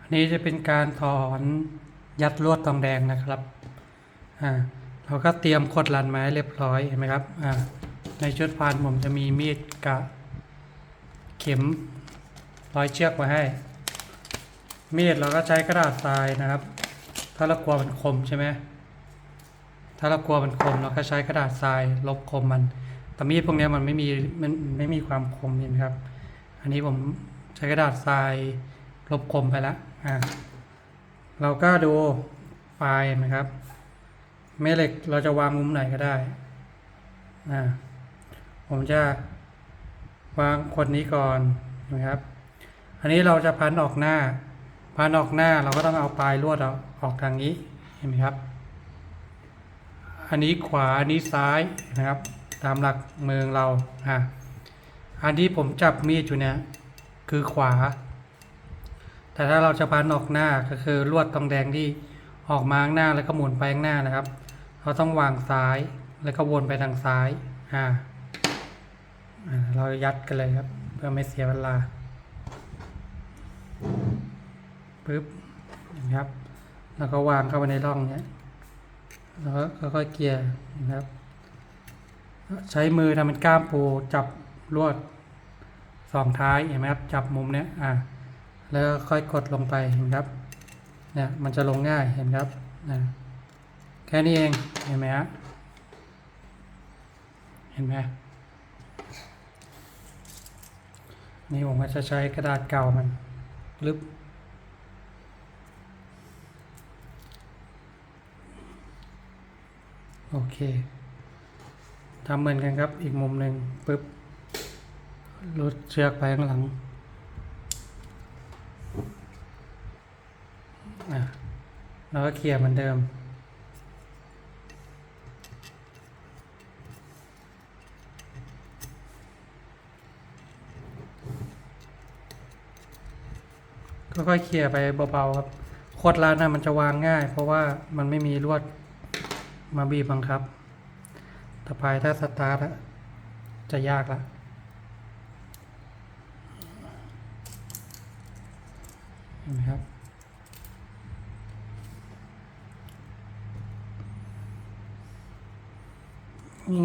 อันนี้จะเป็นการถอนยัดลวดทองแดงนะครับอ่าเราก็เตรียมขดลันไม้เรียบร้อยเห็นไหมครับอ่าในชุดพานผมจะมีมีดกับเข็มร้อยเชือกมาให้ มีดเราก็ใช้กระดาษทรายนะครับ ถ้าเรากลัวมันคมใช่ไหมถ้าเรากลัวมันคมเราก็ใช้กระดาษทรายลบคมมันแต่มีดพวกนี้มันไม่มีมันไม่มีความคมเห็นไหมครับ อันนี้ผมใช้กระดาษทราย ลบคมไปแล้วอ่าเราก็ดูปลายเห็นไหมครับแม่เหล็กเราจะวางมุมไหนก็ได้อ่าผมจะวางคนนี้ก่อนนะครับ อันนี้เราจะพันออกหน้า พันออกหน้าเราก็ต้องเอาปลายลวดออกออกทางนี้เห็นไหมครับ อันนี้ขวาอันนี้ซ้ายนะครับ ตามหลักเมืองเราอะอันที่ผมจับมีดอยู่เนี่ยคือขวา แต่ถ้าเราจะพันออกหน้าก็คือลวดทองแดงที่ออกมาข้างหน้าแล้วก็หมุนไปข้างหน้านะครับ เราต้องวางซ้ายแล้วก็วนไปทางซ้ายอ่าเรายัดกันเลยครับ เพื่อไม่เสียเวลาปึ๊บนะครับ แล้วก็วางเข้าไปในร่องเนี้ยแล้วก็ค่อยเกลี่ยนะครับ ใช้มือทำเป็นก้ามปูจับลวดสองท้ายเห็นไหมครับ จับมุมเนี้ยอ่า แล้วค่อยกดลงไปเห็นครับเนี่ยมันจะลงง่ายเห็นครับนะแค่นี้เองเห็นไหมฮะเห็นไหมนี่ผมก็จะใช้กระดาษเก่ามันลึบโอเคทำเหมือนกันครับอีกมุมหนึ่งปึ๊บรุดเชือกไปข้างหลัง อะ แล้วก็เคลียร์เหมือนเดิมก็ค่อยๆเคลียร์ไปเบาๆครับโคตรร้านนะมันจะวางง่าย เพราะว่ามันไม่มีลวดมาบีบบังคับต่อไปถ้าสตาร์ทจะยากละเห็นไหมครับ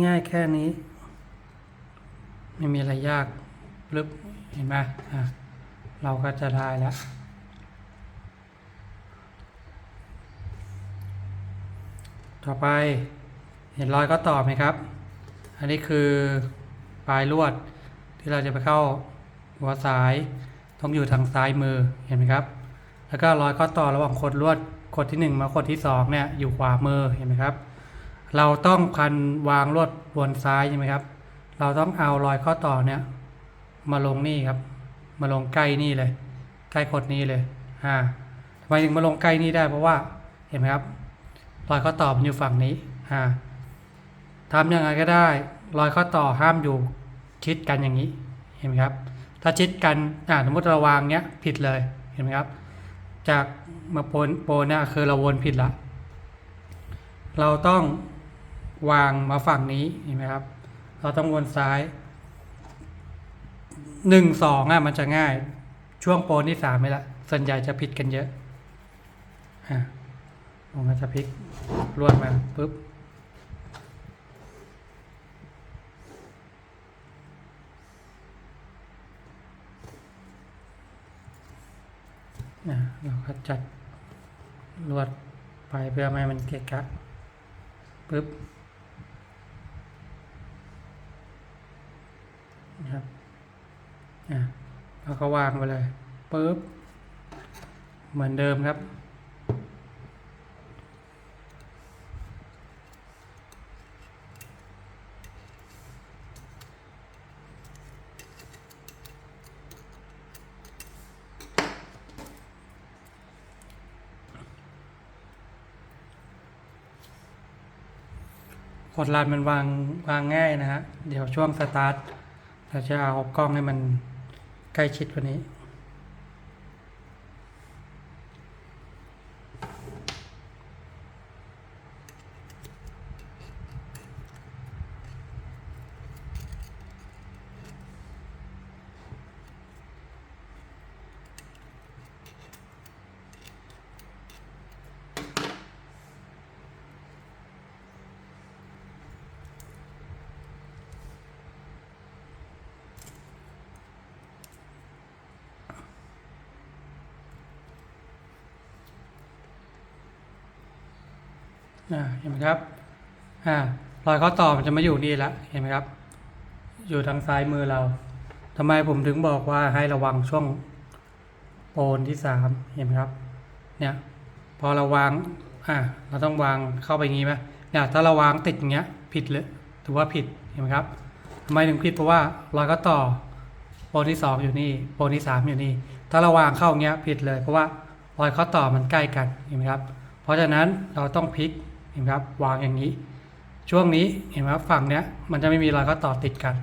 ง่ายๆแค่นี้ ไม่มีอะไรยากลึกเห็นไหมอะเราก็จะได้แล้วต่อไปเห็นรอยก็ต่อไหมครับ อันนี้คือปลายลวดที่เราจะไปเข้าหัวสายต้องอยู่ทางซ้ายมือเห็นไหมครับ แล้วก็รอยข้อต่อระหว่างขดลวดขดที่หนึ่งมาขดที่สองเนี่ยอยู่ขวามือเห็นไหมครับ เราต้องพันวางลวดบนซ้ายใช่ไหมครับ เราต้องเอารอยข้อต่อเนี่ยมาลงนี่ครับ มาลงใกล้นี่เลย ใกล้ขดนี้เลยอ่าทำไมถึงมาลงใกล้นี่ได้เพราะว่าเห็นไหมครับ รอยข้อต่อมันอยู่ฝั่งนี้อ่าทำยังไงก็ได้ รอยข้อต่อห้ามอยู่ชิดกันอย่างนี้เห็นไหมครับ ถ้าชิดกันอ่าสมมติเราวางเนี้ยผิดเลยเห็นไหมครับ จากมาโปนโปนเนี่ยคือเราวนผิดละเราต้อง วางมาฝั่งนี้เห็นไหมครับ เราต้องวนซ้ายหนึ่งสองอะมันจะง่าย ช่วงโปนที่สามไม่ละส่วนใหญ่จะผิดกันเยอะอะมก็จะพลิกลวดมาปุ๊บอะเราก็จัดลวดไปเพื่อไม่ให้มันเกะกะปุ๊บ นะครับอะแล้วก็วางไปเลยปุ๊บเหมือนเดิมครับ กดลันมันวางวางง่ายนะฮะ เดี๋ยวช่วงสตาร์ท เราจะเอากล้องให้มันใกล้ชิดกว่านี้ เห็นไหมครับอ่ารอยข้อต่อมันจะมาอยู่นี่ละเห็นไหมครับ อยู่ทางซ้ายมือเราทำไมผมถึงบอกว่าให้ระวังช่วงโปนที่สามเห็นไหมครับ เนี่ย พอเราวางอ่าเราต้องวางเข้าไปงี้ไหมเนี่ยถ้าเราวางติดอย่างเงี้ย ผิดเลยถือว่าผิดเห็นไหมครับทำไมถึงผิดเพราะว่ารอยข้อต่อโปนที่สองอยู่นี่โปนที่สามอยู่นี่ ถ้าเราวางเข้าอย่างเงี้ยผิดเลย เพราะว่ารอยข้อต่อมันใกล้กันเห็นไหมครับ เพราะฉะนั้นเราต้องพลิก ห็นครับวางอย่างนี้ ช่วงนี้เห็นไหมครับฝั่งเนี้ยมันจะไม่มีรอยข้อต่อติดกัน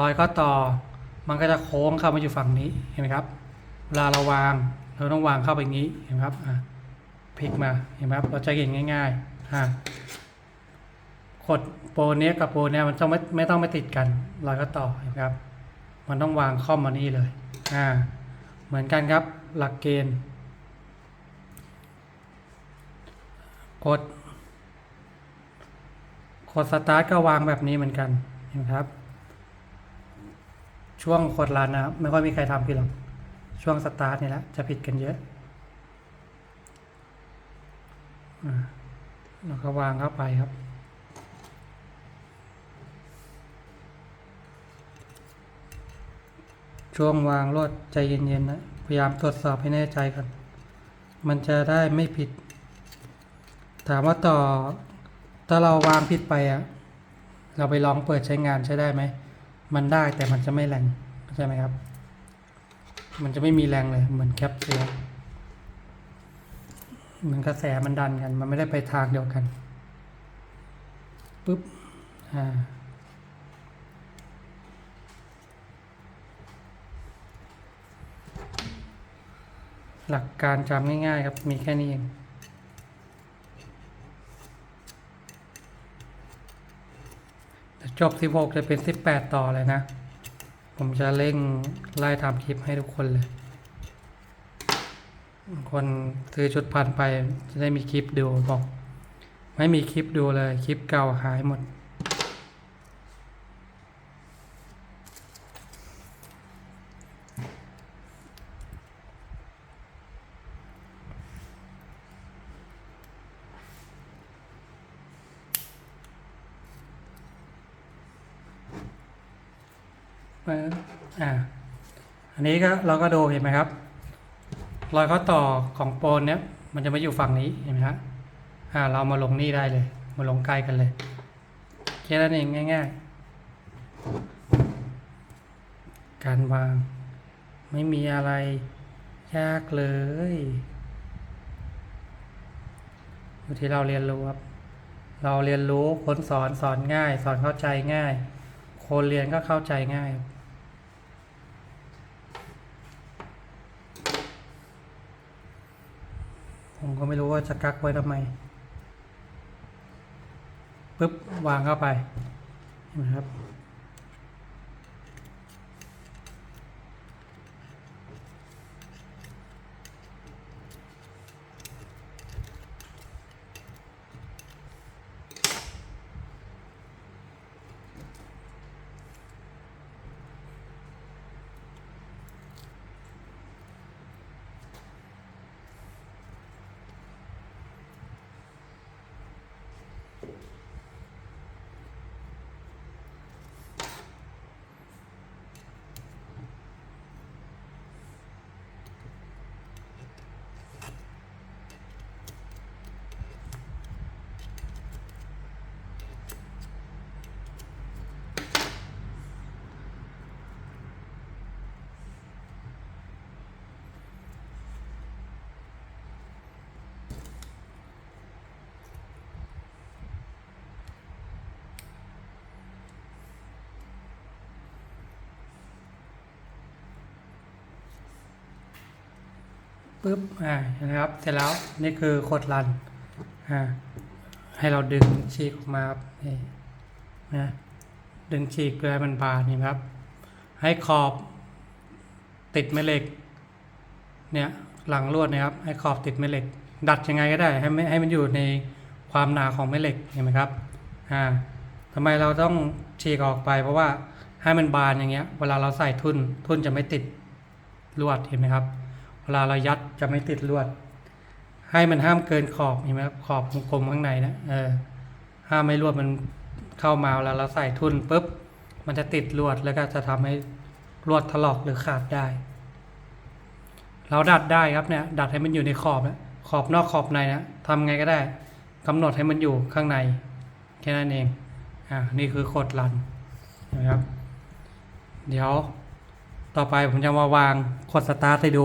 รอยข้อต่อมันก็จะโค้งเข้ามาอยู่ฝั่งนี้เห็นไหมครับเวลาเราวางเราต้องวางเข้าไปอย่างนี้เห็นไหมครับอะพลิกมาเห็นไหมครับเราจะเห็นง่ายๆอะขดโปรเนี้ยกับโปรเนี้ยมันต้องไม่ไม่ต้องไม่ติดกันรอยข้อต่อเห็นไหมครับ มันต้องวางข้อมมานี่เลยอ่าเหมือนกันครับหลักเกณฑ์กด กดสตาร์ทก็วางแบบนี้เหมือนกันเห็นครับ ช่วงกดรันนะครับ ไม่ค่อยมีใครทำผิดหรอก ช่วงสตาร์ทนี่แหละจะผิดกันเยอะเราก็วางเข้าไปครับ ช่วงวางรถใจเย็นๆนะ พยายามตรวจสอบให้แน่ใจก่อน มันจะได้ไม่ผิด ถามว่าต่อ ถ้าเราวางผิดไปอะเราไปลองเปิดใช้งานใช้ได้ไหม มันได้แต่มันจะไม่แรงเข้าใจไหมครับ มันจะไม่มีแรงเลยเหมือนแคปเซียเหมือนกระแสมันดันกัน มันไม่ได้ไปทางเดียวกันปุ๊บอ่าหลักการจำง่ายๆครับ มีแค่นี้เอง จบ 16 จะเป็น 18 ต่อเลยนะ ผมจะเร่งไล่ทำคลิปให้ทุกคนเลย คนซื้อชุดพันไปจะได้มีคลิปดูบอก ไม่มีคลิปดูเลย คลิปเก่าหายหมด อ่าอันนี้ก็เราก็ดูเห็นไหมครับ รอยข้อต่อของโปนเนี้ยมันจะมาอยู่ฝั่งนี้เห็นไหมครับอ่าเรามาลงนี่ได้เลย มาลงใกล้กันเลยแค่นั้นเองง่าย ๆ การวาง ไม่มีอะไรยากเลยอยู่ที่เราเรียนรู้ครับ เราเรียนรู้คนสอนสอนง่าย สอนเข้าใจง่าย คนเรียนก็เข้าใจง่ายครับ ผมก็ไม่รู้ว่าจะกักไว้ทำไมปึ๊บวางเข้าไปเห็นไหมครับ ปึ๊บอ่านะครับ เสร็จแล้วนี่คือโคดรันอ่าให้เราดึงฉีกออกมาครับนี่นะดึงฉีกเพื่อให้มันบานนี่ครับ ให้ขอบติดแม่เหล็ก เนี่ยหลังลวดนะครับ ให้ขอบติดแม่เหล็ก ดัดยังไงก็ได้ ให้ไม่ให้มันอยู่ในความหนาของแม่เหล็กเห็นไหมครับอ่าทำไมเราต้องฉีกออกไป เพราะว่าให้มันบานอย่างเงี้ย เวลาเราใส่ทุ่นทุ่นจะไม่ติดลวดเห็นไหมครับ ลาเรายัดจะไม่ติดลวด ให้มันห้ามเกินขอบเห็นไหมครับขอบวงกลมข้างในนะเออห้ามไม่ลวดมันเข้ามาแล้วเราใส่ทุนปุ๊บ มันจะติดลวดแล้วก็จะทำให้ลวดถลอกหรือขาดได้ เราดัดได้ครับเนี่ยดัดให้มันอยู่ในขอบนะขอบนอกขอบในนะทำไงก็ได้กำหนดให้มันอยู่ข้างใน แค่นั้นเองอ่านี่คือโคดรันนะครับ เดี๋ยวต่อไปผมจะมาวางโคดสตาร์ทให้ดู